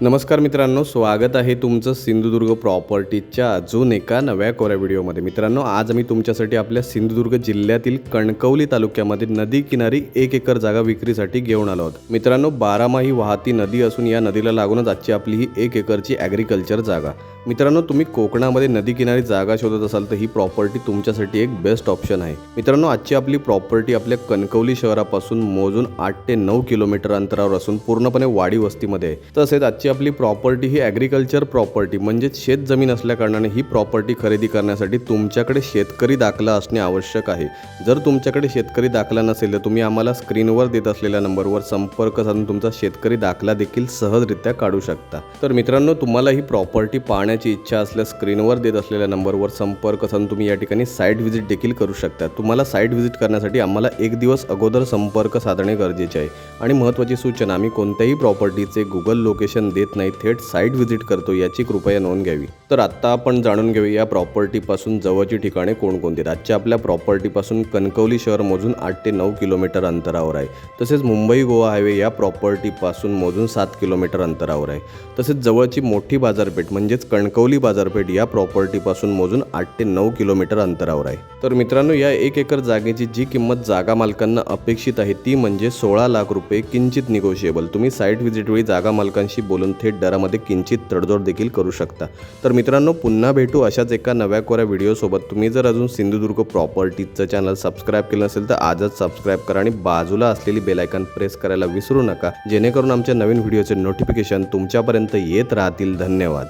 नमस्कार मित्रांनो स्वागत आहे तुमचं सिंधुदुर्ग प्रॉपर्टीच्या अजून एका नव्या कोऱ्या व्हिडिओमध्ये. मित्रांनो आज आम्ही तुमच्यासाठी आपल्या सिंधुदुर्ग जिल्ह्यातील कणकवली तालुक्यामध्ये नदी किनारी एक एकर जागा विक्रीसाठी घेऊन आलो आहोत. मित्रांनो बारामाही वाहती नदी असून या नदीला लागूनच आजची आपली ही एक एकरची ॲग्रिकल्चर जागा. मित्रांनो तुम्ही कोकणामध्ये नदी किनारी जागा शोधत असाल तर ही प्रॉपर्टी तुमच्यासाठी एक बेस्ट ऑप्शन आहे. मित्रांनो आजची आपली प्रॉपर्टी आपल्या कणकवली शहरापासून मोजून आठ ते नऊ किलोमीटर अंतरावर असून पूर्णपणे वाडी वस्तीमध्ये आहे. तसेच आजची आपली प्रॉपर्टी ही ॲग्रिकल्चर प्रॉपर्टी म्हणजेच शेतजमीन असल्याकारणाने ही प्रॉपर्टी खरेदी करण्यासाठी तुमच्याकडे शेतकरी दाखला असणे आवश्यक आहे. जर तुमच्याकडे शेतकरी दाखला नसेल तर तुम्ही आम्हाला स्क्रीनवर देत असलेल्या नंबरवर संपर्क साधून तुमचा शेतकरी दाखला देखील सहजरित्या काढू शकता. तर मित्रांनो तुम्हाला ही प्रॉपर्टी पाहण्याची इच्छा असल्यास स्क्रीनवर देत असलेल्या नंबरवर संपर्क साधून तुम्ही या ठिकाणी साईट व्हिजिट देखील करू शकता. तुम्हाला साईट व्हिजिट करण्यासाठी आम्हाला एक दिवस अगोदर संपर्क साधणे गरजेचे आहे. आणि महत्त्वाची सूचना आम्ही कोणत्याही प्रॉपर्टीचे गुगल लोकेशन देत नाही थेट साईट व्हिजिट करतो याची कृपया नोंद घ्यावी. तर आत्ता आपण जाणून घेऊया या प्रॉपर्टीपासून जवळची ठिकाणे कोणकोणती? आहेत आजच्या आपल्या प्रॉपर्टीपासून कणकवली शहर मोजून आठ ते नऊ किलोमीटर अंतरावर आहे. तसेच मुंबई गोवा हायवे या प्रॉपर्टीपासून मोजून सात किलोमीटर अंतरावर आहे. तसेच जवळची मोठी बाजारपेठ म्हणजेच कणकवली बाजारपेठ या प्रॉपर्टीपासून मोजून आठ ते नऊ किलोमीटर अंतरावर आहे. तर मित्रांनो या एक एकर जागेची जी किंमत जागा मालकांना अपेक्षित आहे ती म्हणजे सोळा लाख रुपये किंचित निगोशिएबल तुम्ही साईट व्हिजिटवेळी जागा मालकांशी बोलून थेट दरामध्ये किंचित तडजोड देखील करू शकता. तर मित्रांनो पुन्हा भेटू अशाच एका नव्या कोऱ्या व्हिडिओसोबत. तुम्ही जर अजून सिंधुदुर्ग प्रॉपर्टीजचं चॅनल सबस्क्राईब केलं नसेल तर आजच सबस्क्राईब करा आणि बाजूला असलेली बेलायकन प्रेस करायला विसरू नका. जेणेकरून आमच्या नवीन व्हिडिओचे नोटिफिकेशन तुमच्यापर्यंत येत राहतील. धन्यवाद.